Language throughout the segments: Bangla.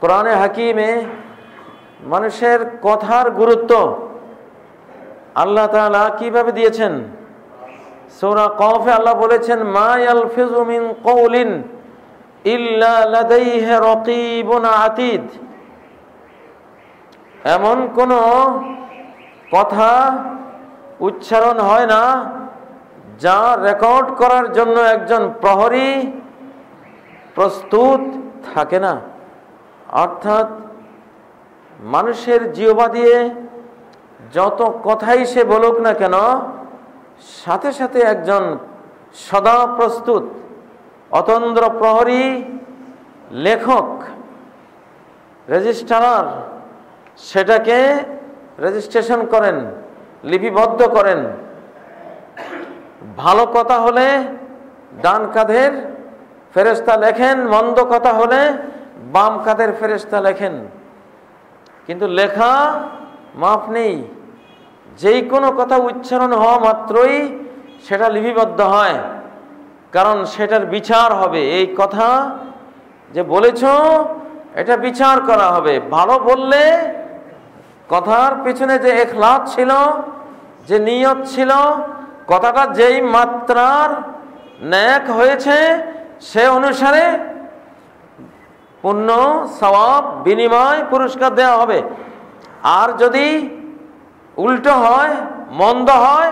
কোরআনে হাকিমে মানুষের কথার গুরুত্ব আল্লাহ তাআলা কীভাবে দিয়েছেন? সূরা কফে আল্লাহ বলেছেন, মা ইয়ালফিজু মিন কওলিন ইল্লা লাদাইহি এমন কোন কথা উচ্চারণ হয় না যা রেকর্ড করার জন্য একজন প্রহরী প্রস্তুত থাকে না। অর্থাৎ মানুষের জিওবা দিয়ে যত কথাই সে বলুক না কেন, সাথে সাথে একজন সদা প্রস্তুত, অতন্দ্র প্রহরী, লেখক, রেজিস্ট্রার, সেটাকে রেজিস্ট্রেশন করেন, লিপিবদ্ধ করেন। ভালো কথা হলে ডান কাঁধের ফেরেস্তা লেখেন, মন্দ কথা হলে বাম কাঁধের ফেরেস্তা লেখেন? কিন্তু লেখা মাপ নেই। যেই কোনো কথা উচ্চারণ হওয়া মাত্রই সেটা লিপিবদ্ধ হয়। কারণ সেটার বিচার হবে। এই কথা যে বলেছ, এটা বিচার করা হবে। ভালো বললে কথার পিছনে যে এখলাত ছিল, যে নিয়ত ছিল, কথাটা যেই মাত্রার ন্যাক হয়েছে, সে অনুসারে পূর্ণ সওয়াব, বিনিময়, পুরস্কার দেওয়া হবে। আর যদি উল্টো হয়, মন্দ হয়,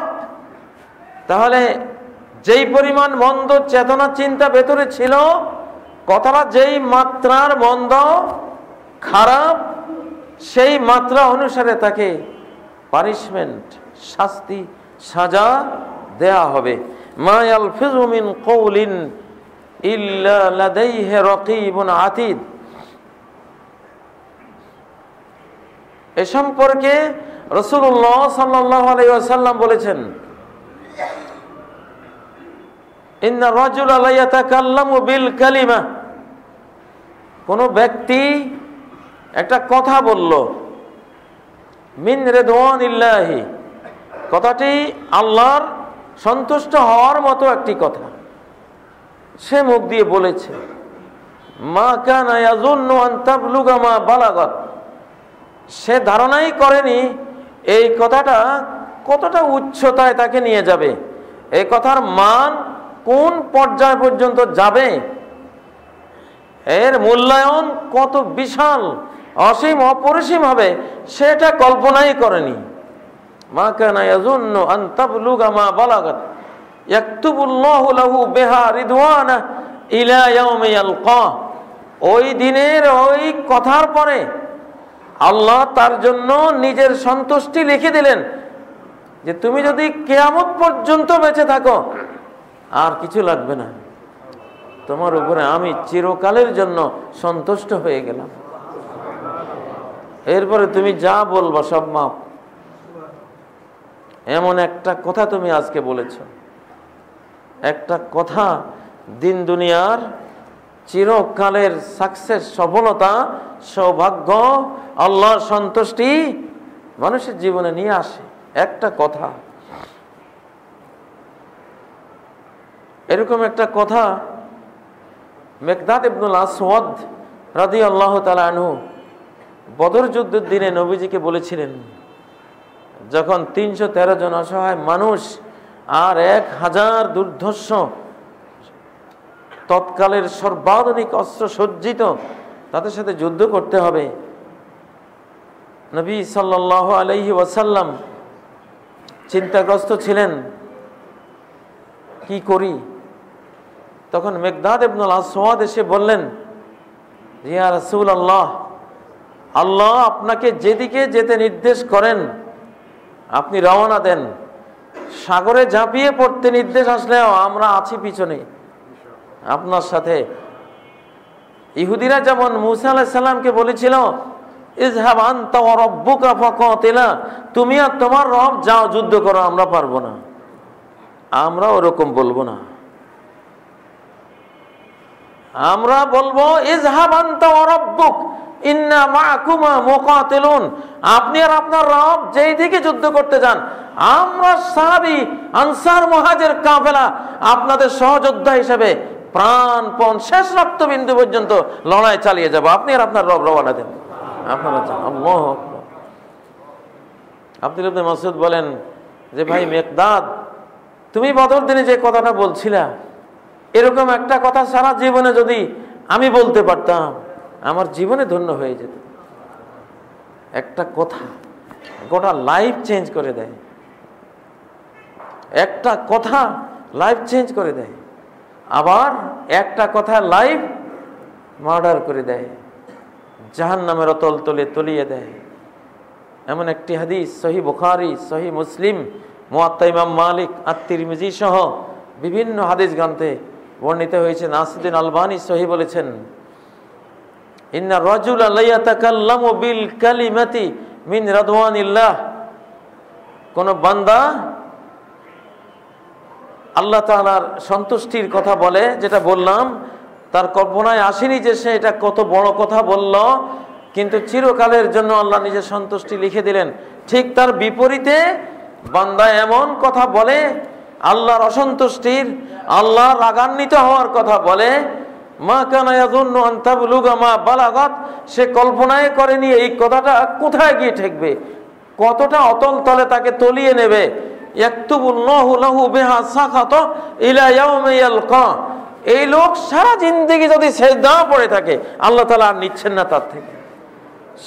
তাহলে যেই পরিমাণ মন্দ চেতনা, চিন্তা ভেতরে ছিল, কথাটা যেই মাত্রার মন্দ, খারাপ, সেই মাত্রা অনুসারে তাকে পানিশমেন্ট শাস্তি, সাজা দেয়া হবে। মায়াল ফিজুমিন কৌলিন এ সম্পর্কে রসুল্লাহ সাল্লাহ আলাইসাল্লাম বলেছেন কালিমা। কোন ব্যক্তি একটা কথা বলল, মিন রেদওয়ান ইল্লাহি কথাটি আল্লাহর সন্তুষ্ট হওয়ার মতো একটি কথা। সে মুখ দিয়ে বলেছে, মা কানা ইয়াজুন্নু আন তাবলুগা বালাগত সে ধারণাই করেনি, এই কথাটা কতটা উচ্চতায় তাকে নিয়ে যাবে, এই কথার মান কোন পর্যায় পর্যন্ত যাবে, এর মূল্যায়ন কত বিশাল, অসীম, অপরিসীম হবে, সেটা কল্পনাই করেনি। মা কানা ইয়াজুন্নু আন তাবলুগা মা বালাগত ওই দিনের ওই কথার পরে আল্লাহ তার জন্য নিজের সন্তুষ্টি লিখে দিলেন যে তুমি যদি কেয়ামত পর্যন্ত বেঁচে থাকো, আর কিছু লাগবে না। তোমার উপরে আমি চিরকালের জন্য সন্তুষ্ট হয়ে গেলাম। এরপরে তুমি যা বলবা সব মাপ। এমন একটা কথা তুমি আজকে বলেছ। একটা কথা, দিন দুনিয়ার চিরকালের সাকসেস সফলতা, সৌভাগ্য, আল্লাহর সন্তুষ্টি মানুষের জীবনে নিয়ে আসে। একটা কথা, এরকম একটা কথা মেঘদাদ ইবনুল আসওয়াদ রাদি আল্লাহ তালু বদর যুদ্ধের দিনে নবীজিকে বলেছিলেন, যখন তিনশো তেরো জন অসহায় মানুষ আর এক হাজার দুর্ধর্ষ, তৎকালের সর্বাধুনিক অস্ত্র সজ্জিত, তাদের সাথে যুদ্ধ করতে হবে। নবী সাল্লাহ আলহি ওয়াসাল্লাম চিন্তাগ্রস্ত ছিলেন, কি করি? তখন মেঘদাদ ইবনুল আসওয়াদ এসে বললেন রিয়া রসুল আল্লাহ আল্লাহ আপনাকে যেদিকে যেতে নির্দেশ করেন, আপনি রওনা দেন। সাগরে ঝাঁপিয়ে পড়তে নির্দেশ আসলেও আমরা আছি পিছনে। আপনার সাথে ইহুদিরা যেমন মুসা আলাহিসাল্লামকে বলেছিল তুমি আর তোমার রব যাও, যুদ্ধ করো, আমরা পারব না। আমরা ওরকম বলব না। আমরা বলব, ইজহাব আনতা আপনি আর আপনার রব যেই দিকে যুদ্ধ করতে যান আমরা সাহাবী, আনসার, মহাজের, কাফেলা, আপনাদের সহযোদ্ধা হিসেবে প্রাণপণ শেষ রক্তবিন্দু পর্যন্ত লড়াই চালিয়ে যাব। আপনি আর আপনার রব রবানা দেন। আপনারা। আব্দুল ইবনে মাসুদ বলেন যে, ভাই মেকদাদ, তুমি বদর দিনে যে কথাটা বলছিলা, এরকম একটা কথা সারা জীবনে যদি আমি বলতে পারতাম, আমার জীবনে ধন্য হয়ে যেত। একটা কথা গোটা লাইফ চেঞ্জ করে দেয়। একটা কথা লাইফ চেঞ্জ করে দেয়। আবার একটা কথা লাইফ মার্ডার করে দেয়। জাহান নামের অতল তলে তলিয়ে দেয়। এমন একটি হাদিস, সহি বুখারি, সহি মুসলিম, মোয়াত্তা ইমাম মালিক আত্মির মিজি সহ বিভিন্ন হাদিস গ্রন্থে বর্ণিত হয়েছে। নাসিদিন আলবানি সহি বলেছেন, ইন্না রজুল আলাইয়াতাকাল্লামু বিল কালিমাতি মিন রাদওয়ানিল্লাহ। কোন বান্দা আল্লাহ তাআলার সন্তুষ্টির কথা বলে, যেটা বললাম, তার কল্পনায় আসেনি যে সে এটা কত বড় কথা বলল, কিন্তু চিরকালের জন্য আল্লাহ নিজের সন্তুষ্টি লিখে দিলেন। ঠিক তার বিপরীতে বান্দা এমন কথা বলে, আল্লাহর অসন্তুষ্টির আল্লাহ রাগান্বিত হওয়ার কথা বলে, মা মা বালাগত সে কল্পনায় করেনি এই কথাটা কোথায় গিয়ে ঠেকবে। কতটা অতল তলে তাকে তলিয়ে নেবে। এই লোক সারা জিন্দগি যদি সেজদা পড়ে থাকে, আল্লাহ তাআলা আর নিচ্ছেন না তার থেকে।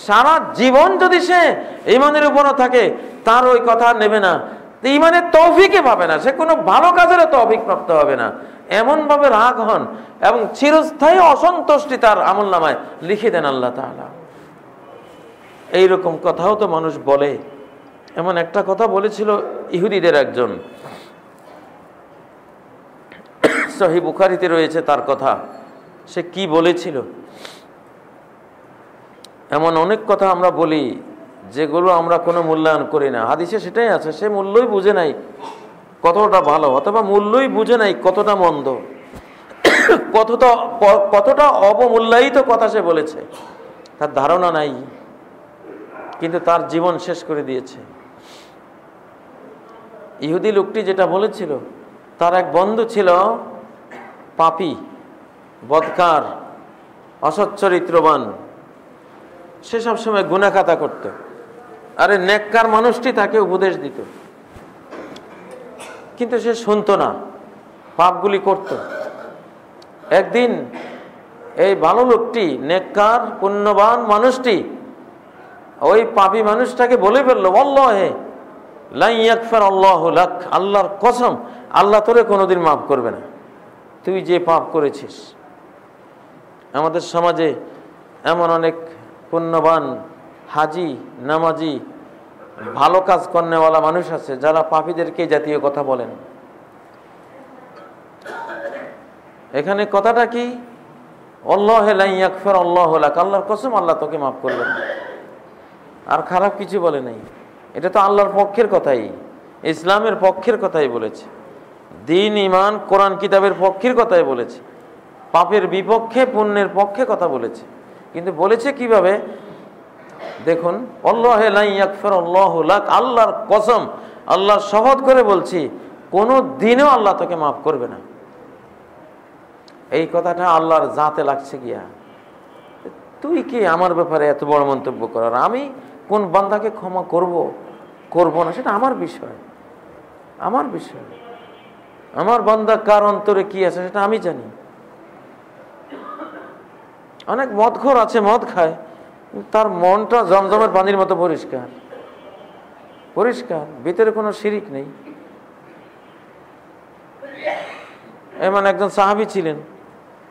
সারা জীবন যদি সে ইমানের উপরও থাকে, তার ওই কথা নেবে না। ইমানের তৌফিকই পাবে না। সে কোনো ভালো কাজেরও তৌফিক প্রাপ্ত হবে না। এমনভাবে রাগ হন এবং চিরস্থায়ী অসন্তুষ্টি তার আমল নামায় লিখে দেন আল্লাহ তাআলা। এইরকম কথাও তো মানুষ বলে। এমন একটা কথা বলেছিল ইহুদিদের একজন। সহি বুখারিতে রয়েছে তার কথা। সে কি বলেছিল? এমন অনেক কথা আমরা বলি, যেগুলো আমরা কোনো মূল্যায়ন করি না। হাদিসে সেটাই আছে, সে মূল্যই বুঝে নাই কতটা ভালো, অথবা মূল্যই বুঝে নাই কতটা মন্দ। কতটা কতটা অবমূল্যায়িত কথা সে বলেছে। তার ধারণা নাই, কিন্তু তার জীবন শেষ করে দিয়েছে। ইহুদি লোকটি যেটা বলেছিল, তার এক বন্ধু ছিল পাপি বদকার অসচ্চরিত্রবান। সে সবসময় গুণাখাতা করত। আরে নেককার মানুষটি তাকে উপদেশ দিত। কিন্তু সে শুনতো না, পাপগুলি করত। একদিন এই ভালো লোকটি, নেককার, পুণ্যবান মানুষটি, ওই পাপি মানুষটাকে বলে ফেলল অল্লাহ হে লাইয়াকফার আল্লাহ লাক, আল্লাহর কসম, আল্লাহ তোরে কোনোদিন মাফ করবে না। তুই যে পাপ করেছিস, আমাদের সমাজে এমন অনেক পুণ্যবান, হাজি, নামাজি, ভালো কাজ করেওয়ালা মানুষ আছে, যারা পাপীদেরকে জাতীয় কথা বলেন। এখানে কথাটা কি? অল্লাহ লাইয়াকফার আল্লাহ লাক, আল্লাহর কসম আল্লাহ তোকে মাফ করবে না। আর খারাপ কিছু বলে নাই। এটা তো আল্লাহর পক্ষের কথাই, ইসলামের পক্ষের কথাই বলেছে। দিন ইমান কোরআন, কিতাবের পক্ষের কথাই বলেছে। পাপের বিপক্ষে, পুণ্যের পক্ষে কথা বলেছে। কিন্তু বলেছে কীভাবে? দেখুন, আল্লাহ আল্লাহর কসম, আল্লাহর শপথ করে বলছি, কোনো দিনও আল্লাহ তোকে মাফ করবে না। এই কথাটা আল্লাহর জাতে লাগছে গিয়া তুই কি আমার ব্যাপারে এত বড় মন্তব্য করার? আমি কোন বান্দাকে ক্ষমা করব? করব না, সেটা আমার বিষয়। আমার বিষয়। আমার বান্দা কার অন্তরে কি আছে সেটা আমি জানি। অনেক মদখোর আছে, মদ খায় তার মনটা জমজমের পানির মতো পরিষ্কার। পরিষ্কার, ভিতরে কোনো শিরিক নেই। এমন একজন সাহাবি ছিলেন,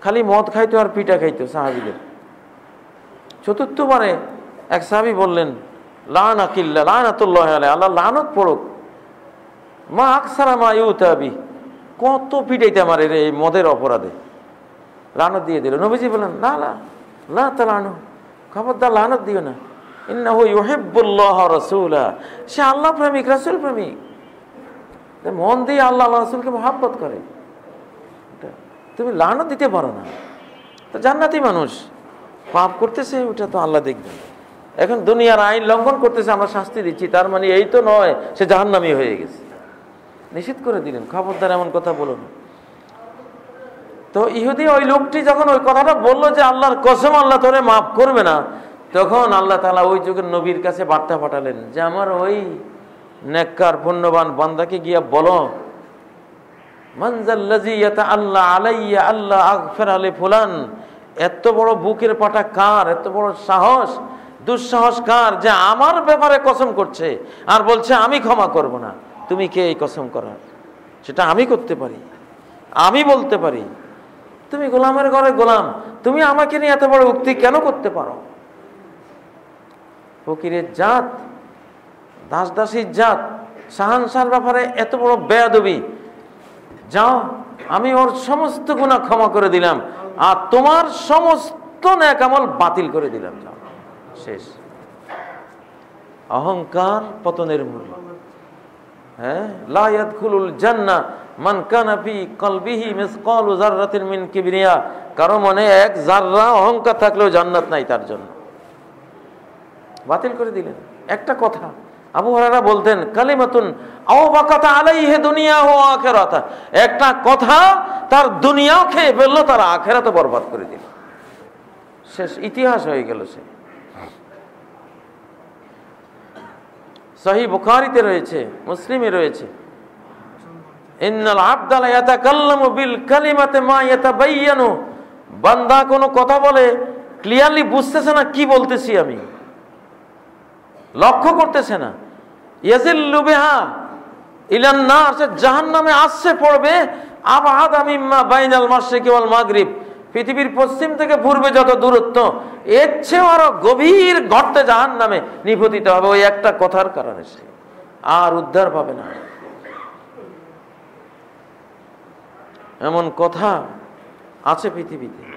খালি মদ খাইতো আর পিঠা খাইতো সাহাবিদের। চতুর্থবারে এক সাহাবি বললেন লানাতুল্লাহ আল্লাহ লানত পড়ুক। মা মা কত পিটাইতে আমার এই মদের অপরাধে। লানত দিয়ে দিল। নবীজি বললেন, না না না তা লানো খবরদার, লানত দিও না। সে আল্লাহ প্রেমিক, রসুল প্রেমিক। মন দিয়ে আল্লাহ আল্লাহ রসুলকে মহাব্বত করে। তুমি লানত দিতে পারো না। তো জান্নাতি মানুষ, পাপ করতেছে, ওটা তো আল্লাহ দেখবে এখন দুনিয়ার আইন লঙ্ঘন করতেছে, আমরা শাস্তি দিচ্ছি। তার মানে এই তো নয়, সে জাহান্নামি হয়ে গেছে। নিষেধ করে দিলেন, খবরদার এমন কথা বলো না। তো ইহুদি ওই লোকটি যখন ওই কথাটা বলল যে আল্লাহর কসম, আল্লাহ তোরে মাফ করবে না, তখন আল্লাহ তালা ওই যুগের নবীর কাছে বার্তা পাঠালেন যে, আমার ওই নেককার, পুণ্যবান বান্দাকে গিয়া বলো আল্লাহ আলাইয়া আল্লাহ আকফের আলী ফুলান এত বড় বুকের পাটা কার? এত বড় সাহস দুঃসাহস কার যে আমার ব্যাপারে কসম করছে আর বলছে, আমি ক্ষমা করব না। তুমি কে এই কসম করার? সেটা আমি করতে পারি, আমি বলতে পারি। তুমি গোলামের ঘরে গোলাম, তুমি আমাকে নিয়ে এত বড় উক্তি কেন করতে পারো? ফকিরের জাত দাস দাসীর জাত, সাহানসার ব্যাপারে এত বড় বেয়াদবি। যাও, আমি ওর সমস্ত গুণা ক্ষমা করে দিলাম, আর তোমার সমস্ত ন্যাকামল বাতিল করে দিলাম শেষ। অহংকার পতনের মূল হ্যাঁ? জান্না মান মিন এক জাররা অহংকার থাকলেও জান্নাত নাই তার জন্য। বাতিল করে দিলেন। একটা কথা, আবু হরারা বলতেন দুনিয়া একটা কথা তার দুনিয়াও খেয়ে ফেলল, তার আখেরাত বরবাদ করে দিল। শেষ ইতিহাস হয়ে গেল সে। সহি বুখারিতে রয়েছে, মুসলিমে রয়েছে। বান্দা কোনো কথা বলে ক্লিয়ারলি বুঝতেছে না, কি বলতেছি আমি। লক্ষ্য করতেছে না। ইয়াজিল্লু বিহা ইলান নার, সে জাহান্নামে আসছে, পড়বে। আবাদ আমিম্মা বাইনাল মাশরিকি ওয়াল মাগরিব। পৃথিবীর পশ্চিম থেকে পূর্বে যত দূরত্ব, এর চেয়েও আরও গভীর গর্তে জাহান নামে নিপতিত হবে ওই একটা কথার কারণে সে। আর উদ্ধার পাবে না। এমন কথা আছে পৃথিবীতে।